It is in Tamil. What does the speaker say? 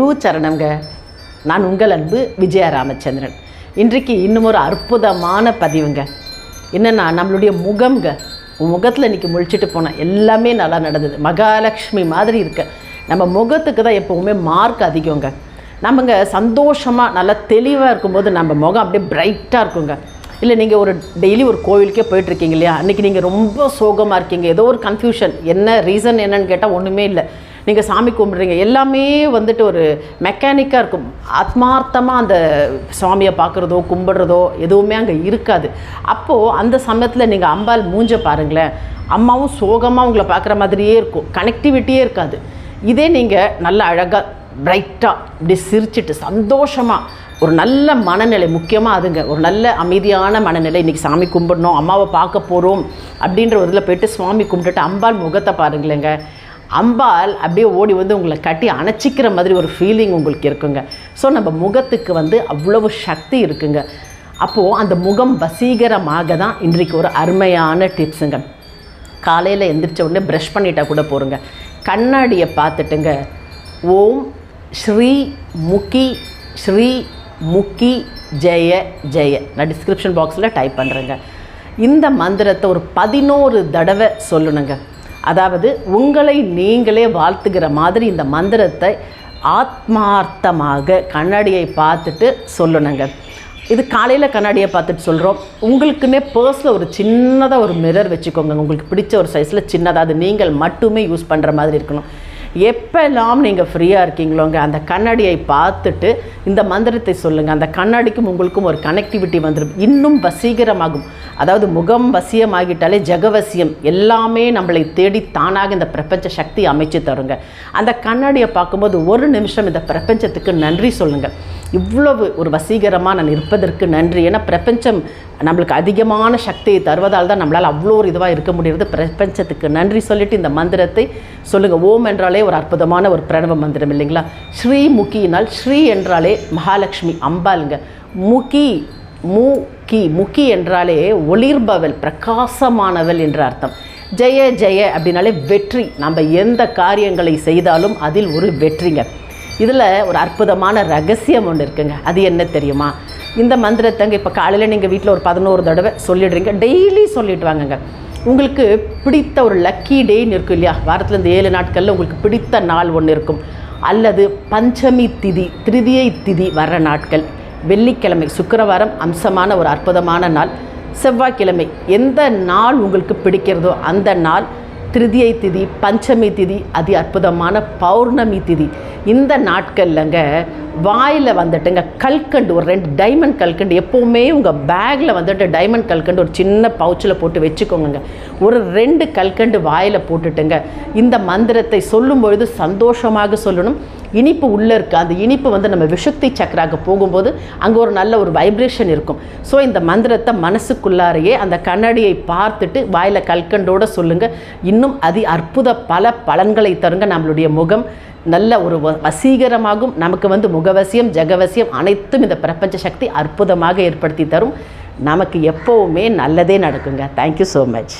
குரு சரணங்க நான் உங்கள் அன்பு விஜய ராமச்சந்திரன் இன்றைக்கு இன்னும் ஒரு அற்புதமான பதிவுங்க. என்னென்னா நம்மளுடைய முகம்ங்க. உன் முகத்தில் இன்றைக்கி முழிச்சிட்டு போனேன் எல்லாமே நல்லா நடந்தது. மகாலட்சுமி மாதிரி இருக்க. நம்ம முகத்துக்கு தான் எப்போவுமே மார்க் அதிகங்க. நம்மங்க சந்தோஷமாக நல்லா தெளிவாக இருக்கும்போது நம்ம முகம் அப்படியே பிரைட்டாக இருக்குங்க. இல்லை நீங்கள் ஒரு டெய்லி ஒரு கோவிலுக்கே போயிட்டுருக்கீங்க இல்லையா? அன்றைக்கி நீங்கள் ரொம்ப சோகமாக இருக்கீங்க. ஏதோ ஒரு கன்ஃபியூஷன் என்ன ரீசன் என்னன்னு கேட்டால் ஒன்றுமே இல்லை. நீங்கள் சாமி கும்பிட்றீங்க. எல்லாமே வந்துட்டு ஒரு மெக்கானிக்காக இருக்கும். ஆத்மார்த்தமாக அந்த சுவாமியை பார்க்குறதோ கும்பிட்றதோ எதுவுமே அங்கே இருக்காது. அப்போது அந்த சமயத்தில் நீங்கள் அம்பாள் மூஞ்ச பாருங்களேன். அம்மாவும் சோகமாக உங்களை பார்க்குற மாதிரியே இருக்கும். கனெக்டிவிட்டியே இருக்காது. இதே நீங்கள் நல்ல அழகாக பிரைட்டாக இப்படி சிரிச்சிட்டு சந்தோஷமாக ஒரு நல்ல மனநிலை முக்கியமாக அதுங்க ஒரு நல்ல அமைதியான மனநிலை இன்றைக்கி சாமி கும்பிடணும் அம்மாவை பார்க்க போகிறோம் அப்படின்ற ஒரு இதில் போயிட்டு சுவாமி கும்பிட்டுட்டு அம்பாள் முகத்தை பாருங்களேங்க. அம்பாள் அப்படியே ஓடி வந்து உங்களை கட்டி அணைச்சிக்கிற மாதிரி ஒரு ஃபீலிங் உங்களுக்கு இருக்குங்க. ஸோ நம்ம முகத்துக்கு வந்து அவ்வளவு சக்தி இருக்குங்க. அப்போது அந்த முகம் வசீகரமாக தான் இன்றைக்கு ஒரு அருமையான டிப்ஸுங்க காலையில் எந்திரிச்ச உடனே ப்ரஷ் பண்ணிட்டா கூட போகிறோங்க கண்ணாடியை பார்த்துட்டுங்க. ஓம் ஸ்ரீ முக்கி ஸ்ரீ முக்கி ஜெய ஜெய. நான் டிஸ்கிரிப்ஷன் பாக்ஸில் டைப் பண்ணுறேங்க இந்த மந்திரத்தை ஒரு பதினோரு தடவை சொல்லணுங்க. அதாவது உங்களை நீங்களே வாழ்த்துகிற மாதிரி இந்த மந்திரத்தை ஆத்மார்த்தமாக கண்ணாடியை பார்த்துட்டு சொல்லணுங்க. இது காலையில் கண்ணாடியை பார்த்துட்டு சொல்கிறோம் உங்களுக்குன்னே பர்ஸில் ஒரு சின்னதாக ஒரு மிரர் வச்சுக்கோங்க. உங்களுக்கு பிடிச்ச ஒரு சைஸில் சின்னதாக அது நீங்கள் மட்டுமே யூஸ் பண்ணுற மாதிரி இருக்கணும். எப்பெல்லாம் நீங்கள் ஃப்ரீயாக இருக்கீங்களோங்க அந்த கண்ணாடியை பார்த்துட்டு இந்த மந்திரத்தை சொல்லுங்கள் அந்த கண்ணாடிக்கும் உங்களுக்கும் ஒரு கனெக்டிவிட்டி வந்துடும் இன்னும் வசீகரமாகும். அதாவது முகம் வசியமாகிட்டாலே ஜெகவசியம் எல்லாமே நம்மளை தேடி தானாக இந்த பிரபஞ்ச சக்தி அமைச்சு தருங்க. அந்த கண்ணாடியை பார்க்கும்போது ஒரு நிமிஷம் இந்த பிரபஞ்சத்துக்கு நன்றி சொல்லுங்கள் இவ்வளவு ஒரு வசீகரமாக நான் இருப்பதற்கு நன்றி. ஏன்னா பிரபஞ்சம் நம்மளுக்கு அதிகமான சக்தியை தருவதால் தான் நம்மளால் அவ்வளோ ஒரு இதுவாக இருக்க முடியுது பிரபஞ்சத்துக்கு நன்றி சொல்லிட்டு இந்த மந்திரத்தை சொல்லுங்கள் ஓம் என்றாலே ஒரு அற்புதமான ஒரு பிரணவ மந்திரம் இல்லைங்களா? ஸ்ரீ முக்கியினால் ஸ்ரீ என்றாலே மகாலட்சுமி அம்பாளுங்க. முகி முகி முக்கி என்றாலே ஒளிர்பவள் பிரகாசமானவள் என்ற அர்த்தம். ஜெய ஜெய அப்படின்னாலே வெற்றி. நம்ம எந்த காரியங்களை செய்தாலும் அதில் ஒரு வெற்றிங்க. இதில் ஒரு அற்புதமான ரகசியம் ஒன்று இருக்குங்க. அது என்ன தெரியுமா? இந்த மந்திரத்தங்க இப்போ காலையில் நீங்கள் வீட்டில் ஒரு பதினோரு தடவை சொல்லிடுறீங்க. டெய்லி சொல்லிட்டு வாங்கங்க. உங்களுக்கு பிடித்த ஒரு லக்கி டேன்னு இருக்கும் இல்லையா? வாரத்தில் இந்த ஏழு நாட்களில் உங்களுக்கு பிடித்த நாள் ஒன்று இருக்கும். அல்லது பஞ்சமி திதி திருதியை திதி வர்ற நாட்கள். வெள்ளிக்கிழமை சுக்கரவாரம் அம்சமான ஒரு அற்புதமான நாள். செவ்வாய்க்கிழமை எந்த நாள் உங்களுக்கு பிடிக்கிறதோ அந்த நாள் திருதியை திதி பஞ்சமி திதி அதி அற்புதமான பௌர்ணமி திதி. இந்த நாட்கள்லங்க வாயில் வந்துட்டுங்க கல்கண்டு ஒரு ரெண்டு டைமண்ட் கல்கண்டு எப்போவுமே உங்கள் பேக்கில் வந்துட்டு டைமண்ட் கல்கண்டு ஒரு சின்ன பவுச்சில் போட்டு வச்சுக்கோங்க ஒரு ரெண்டு கல்கண்டு வாயில் போட்டுட்டுங்க. இந்த மந்திரத்தை சொல்லும் பொழுது சந்தோஷமாக சொல்லணும். இனிப்பு உள்ளே இருக்குது அந்த இனிப்பு வந்து நம்ம விஷக்தி சக்கராக போகும்போது அங்கே ஒரு நல்ல ஒரு வைப்ரேஷன் இருக்கும். ஸோ இந்த மந்திரத்தை மனசுக்குள்ளாரையே அந்த கண்ணாடியை பார்த்துட்டு வாயில் கல்கண்டோடு சொல்லுங்கள் இன்னும் அதி அற்புத பல பலன்களை தருங்க நம்மளுடைய முகம். நல்ல ஒரு வ- வசீகரமாகும். நமக்கு வந்து முகவசியம் ஜெகவசியம் அனைத்தும் இந்த பிரபஞ்ச சக்தி அற்புதமாக ஏற்படுத்தி தரும். நமக்கு எப்போவுமே நல்லதே நடக்குங்க. Thank you so much